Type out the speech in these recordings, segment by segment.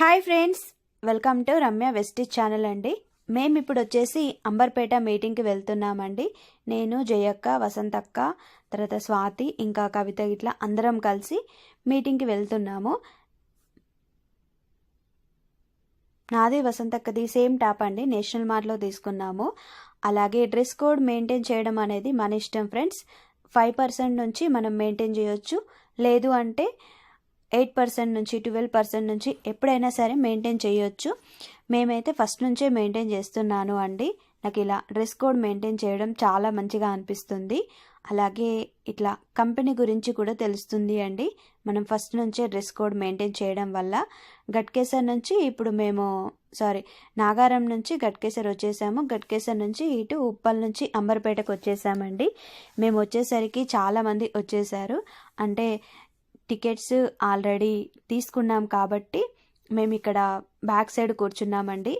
Hi friends welcome to Ramya Vestige channel అండి. మేము ఇప్పుడు వచ్చేసి అంబర్పేట మీటింగ్కి వెళ్తున్నామండి. నేను జయక్క వసంతక్క తర్వాత స్వాతి ఇంకా కవిత ఇట్లా అందరం కలిసి మీటింగ్కి వెళ్తున్నాము. నాది వసంతక్కది సేమ్ టాప్ అండి నేషనల్ మార్ట్లో తీసుకున్నాము. అలాగే డ్రెస్ కోడ్ మెయింటైన్ చేయడం అనేది మన ఇష్టం ఫ్రెండ్స్. ఫైవ్ పర్సెంట్ నుంచి మనం మెయింటైన్ చేయొచ్చు. లేదు అంటే ఎయిట్ పర్సెంట్ నుంచి ట్వెల్వ్ పర్సెంట్ నుంచి ఎప్పుడైనా సరే మెయింటైన్ చేయొచ్చు. మేమైతే ఫస్ట్ నుంచే మెయింటైన్ చేస్తున్నాను అండి. నాకు ఇలా డ్రెస్ కోడ్ మెయింటైన్ చేయడం చాలా మంచిగా అనిపిస్తుంది. అలాగే ఇట్లా కంపెనీ గురించి కూడా తెలుస్తుంది అండి. మనం ఫస్ట్ నుంచే డ్రెస్ కోడ్ మెయింటైన్ చేయడం వల్ల. గట్కేసర్ నుంచి ఇప్పుడు మేము సారీ నాగారం నుంచి గట్కేసర్ వచ్చేసాము. గట్కేసర్ నుంచి ఇటు ఉప్పల్ నుంచి అంబర్పేటకు వచ్చేసామండి. మేము వచ్చేసరికి చాలామంది వచ్చేసారు. అంటే టికెట్స్ ఆల్రెడీ తీసుకున్నాం కాబట్టి మేము ఇక్కడ బ్యాక్ సైడ్ కూర్చున్నామండి.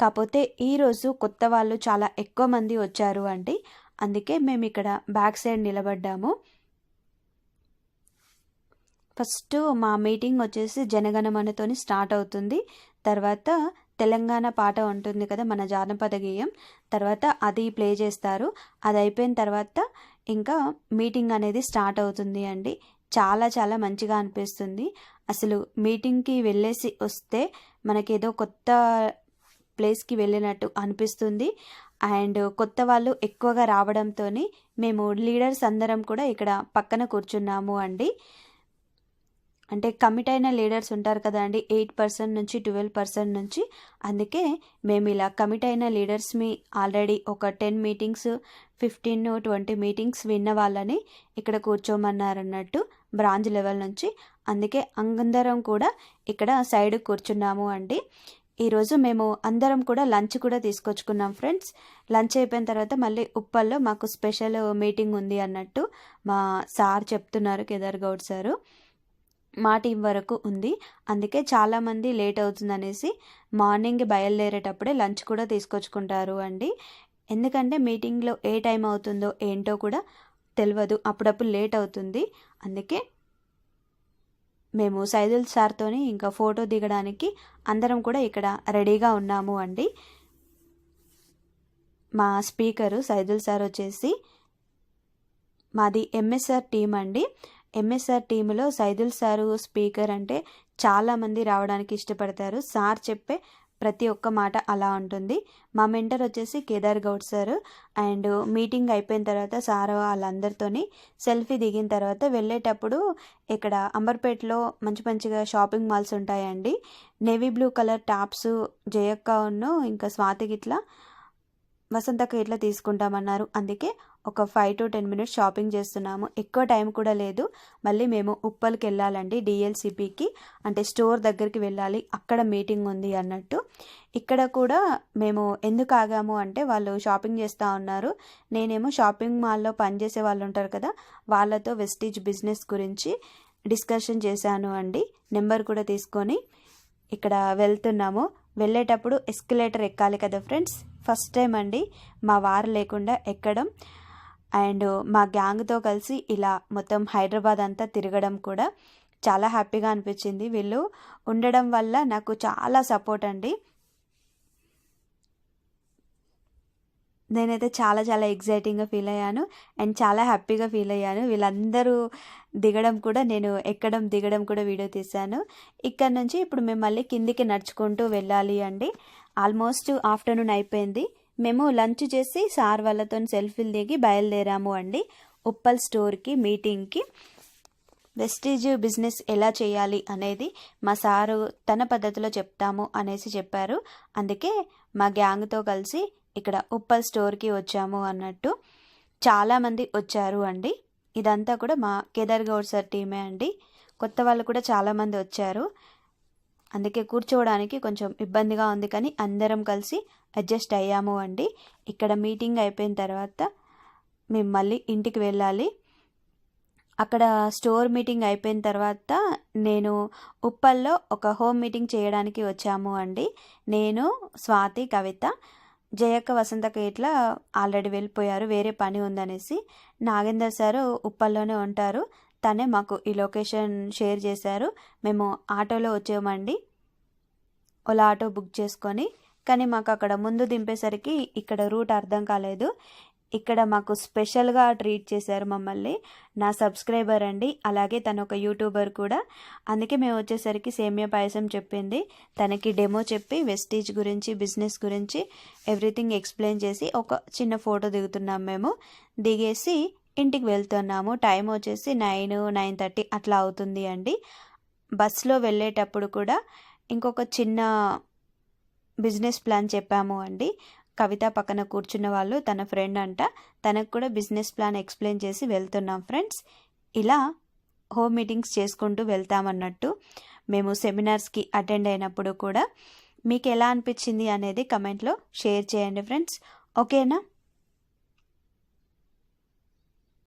కాకపోతే ఈరోజు కొత్త వాళ్ళు చాలా ఎక్కువ మంది వచ్చారు అండి. అందుకే మేము ఇక్కడ బ్యాక్ సైడ్ నిలబడ్డాము. ఫస్ట్ మా మీటింగ్ వచ్చేసి జనగణమనతోని స్టార్ట్ అవుతుంది. తర్వాత తెలంగాణ పాట ఉంటుంది కదా మన జానపద గేయం. తర్వాత అది ప్లే చేస్తారు. అది అయిపోయిన తర్వాత ఇంకా మీటింగ్ అనేది స్టార్ట్ అవుతుంది అండి. చాలా చాలా మంచిగా అనిపిస్తుంది. అసలు మీటింగ్కి వెళ్ళేసి వస్తే మనకేదో కొత్త ప్లేస్కి వెళ్ళినట్టు అనిపిస్తుంది. అండ్ కొత్త వాళ్ళు ఎక్కువగా రావడంతో మేము లీడర్స్ అందరం కూడా ఇక్కడ పక్కన కూర్చున్నాము అండి. అంటే కమిట్ అయిన లీడర్స్ ఉంటారు కదా అండి ఎయిట్ పర్సెంట్ నుంచి ట్వెల్వ్ పర్సెంట్ నుంచి. అందుకే మేము ఇలా కమిట్ అయిన లీడర్స్ మీ ఆల్రెడీ ఒక ten meetings fifteen twenty meetings విన్న వాళ్ళని ఇక్కడ కూర్చోమన్నారన్నట్టు బ్రాంచ్ లెవెల్ నుంచి. అందుకే అందరం కూడా ఇక్కడ సైడ్ కూర్చున్నాము అండి. ఈరోజు మేము అందరం కూడా లంచ్ కూడా తీసుకొచ్చుకున్నాం ఫ్రెండ్స్. లంచ్ అయిపోయిన తర్వాత మళ్ళీ ఉప్పల్లో మాకు స్పెషల్ మీటింగ్ ఉంది అన్నట్టు మా సార్ చెప్తున్నారు కేదార్ గౌడ్ సారు. మా టీం వరకు ఉంది. అందుకే చాలామంది లేట్ అవుతుందనేసి మార్నింగ్ బయలుదేరేటప్పుడే లంచ్ కూడా తీసుకొచ్చుకుంటారు అండి. ఎందుకంటే మీటింగ్లో ఏ టైం అవుతుందో ఏంటో కూడా తెలియదు అప్పుడప్పుడు లేట్ అవుతుంది. అందుకే మేము సైదుల్ సార్తోని ఇంకా ఫోటో దిగడానికి అందరం కూడా ఇక్కడ రెడీగా ఉన్నాము అండి. మా స్పీకరు సైదుల్ సార్ వచ్చేసి మాది ఎంఎస్ఆర్ టీం అండి. ఎంఎస్ఆర్ టీంలో సైదుల్ సారు స్పీకర్ అంటే చాలామంది రావడానికి ఇష్టపడతారు. సార్ చెప్పే ప్రతి ఒక్క మాట అలా ఉంటుంది. మా మెంటర్ వచ్చేసి Kedar Goud sir. And meeting అయిపోయిన తర్వాత సార్ వాళ్ళందరితోని సెల్ఫీ దిగిన తర్వాత వెళ్ళేటప్పుడు ఇక్కడ అంబర్పేటలో మంచి మంచిగా షాపింగ్ మాల్స్ ఉంటాయండి. నేవీ బ్లూ కలర్ టాప్స్ జయక్క ఉన్ను ఇంకా స్వాతికి ఇట్లా వసంతకి ఇట్లా తీసుకుంటామన్నారు. అందుకే ఒక five to ten minutes shopping చేస్తున్నాము. ఎక్కువ టైం కూడా లేదు. మళ్ళీ మేము ఉప్పల్కి వెళ్ళాలండి డిఎల్సిపికి అంటే స్టోర్ దగ్గరికి వెళ్ళాలి. అక్కడ మీటింగ్ ఉంది అన్నట్టు. ఇక్కడ కూడా మేము ఎందుకు ఆగాము అంటే వాళ్ళు షాపింగ్ చేస్తూ ఉన్నారు. నేనేమో షాపింగ్ మాల్లో పనిచేసే వాళ్ళు ఉంటారు కదా వాళ్ళతో వెస్టీజ్ బిజినెస్ గురించి డిస్కషన్ చేశాను అండి. నెంబర్ కూడా తీసుకొని ఇక్కడ వెళ్తున్నాము. వెళ్ళేటప్పుడు ఎస్కలేటర్ ఎక్కాలి కదా ఫ్రెండ్స్ ఫస్ట్ టైం అండి. మా వారు లేకుండా ఎక్కడం. అండ్ మా గ్యాంగ్తో కలిసి ఇలా మొత్తం హైదరాబాద్ అంతా తిరగడం కూడా చాలా హ్యాపీగా అనిపించింది. వీళ్ళు ఉండడం వల్ల నాకు చాలా సపోర్ట్ అండి. నేనైతే చాలా చాలా ఎగ్జైటింగ్గా ఫీల్ అయ్యాను అండ్ చాలా హ్యాపీగా ఫీల్ అయ్యాను. వీళ్ళందరూ దిగడం కూడా నేను ఎక్కడం దిగడం కూడా వీడియో తీశాను. ఇక్కడ నుంచి ఇప్పుడు మేము మళ్ళీ కిందికి నడుచుకుంటూ వెళ్ళాలి అండి. ఆల్మోస్ట్ ఆఫ్టర్నూన్ అయిపోయింది. మేము లంచ్ చేసి సార్ వాళ్ళతో సెల్ఫీలు దిగి బయలుదేరాము అండి. ఉప్పల్ స్టోర్కి మీటింగ్కి. వెస్టీజ్ బిజినెస్ ఎలా చేయాలి అనేది మా సారు తన పద్ధతిలో చెప్తాము అనేసి చెప్పారు. అందుకే మా గ్యాంగ్తో కలిసి ఇక్కడ ఉప్పల్ స్టోర్కి వచ్చాము అన్నట్టు చాలామంది వచ్చారు అండి. ఇదంతా కూడా మా కేదార్ గౌడ్ సార్ టీమే అండి. కొత్త వాళ్ళు కూడా చాలామంది వచ్చారు. అందుకే కూర్చోవడానికి కొంచెం ఇబ్బందిగా ఉంది కానీ అందరం కలిసి అడ్జస్ట్ అయ్యాము అండి. ఇక్కడ మీటింగ్ అయిపోయిన తర్వాత మేము మళ్ళీ ఇంటికి వెళ్ళాలి. అక్కడ స్టోర్ మీటింగ్ అయిపోయిన తర్వాత నేను ఉప్పల్లో ఒక హోమ్ మీటింగ్ చేయడానికి వచ్చాము అండి. నేను స్వాతి కవిత జయక్క వసంతక ఇట్లా ఆల్రెడీ వెళ్ళిపోయారు. వేరే పని ఉందనేసి నాగేందర్ సారు ఉప్పల్లోనే ఉంటారు. తనే మాకు ఈ లొకేషన్ షేర్ చేశారు. మేము ఆటోలో వచ్చామండి ఓలా ఆటో బుక్ చేసుకొని కానీ మాకు అక్కడ ముందు దింపేసరికి ఇక్కడ రూట్ అర్థం కాలేదు. ఇక్కడ మాకు స్పెషల్గా ట్రీట్ చేశారు మమ్మల్ని. నా సబ్స్క్రైబర్ అండి అలాగే తను ఒక యూట్యూబర్ కూడా. అందుకే మేము వచ్చేసరికి సేమియా పాయసం చెప్పింది. తనకి డెమో చెప్పి వెస్టీజ్ గురించి బిజినెస్ గురించి ఎవ్రీథింగ్ ఎక్స్ప్లెయిన్ చేసి ఒక చిన్న ఫోటో దిగుతున్నాం మేము. దిగేసి ఇంటికి వెళ్తున్నాము. టైం వచ్చేసి నైన్ నైన్ థర్టీ అట్లా అవుతుంది అండి. బస్సులో వెళ్ళేటప్పుడు కూడా ఇంకొక చిన్న బిజినెస్ ప్లాన్ చెప్పాము అండి. కవిత పక్కన కూర్చున్న వాళ్ళు తన ఫ్రెండ్ అంట తనకు కూడా బిజినెస్ ప్లాన్ ఎక్స్ప్లెయిన్ చేసి వెళ్తున్నాం ఫ్రెండ్స్. ఇలా హోమ్ మీటింగ్స్ చేసుకుంటూ వెళ్తామన్నట్టు మేము సెమినార్స్కి అటెండ్ అయినప్పుడు కూడా మీకు ఎలా అనిపించింది అనేది కమెంట్లో షేర్ చేయండి ఫ్రెండ్స్. ఓకేనా?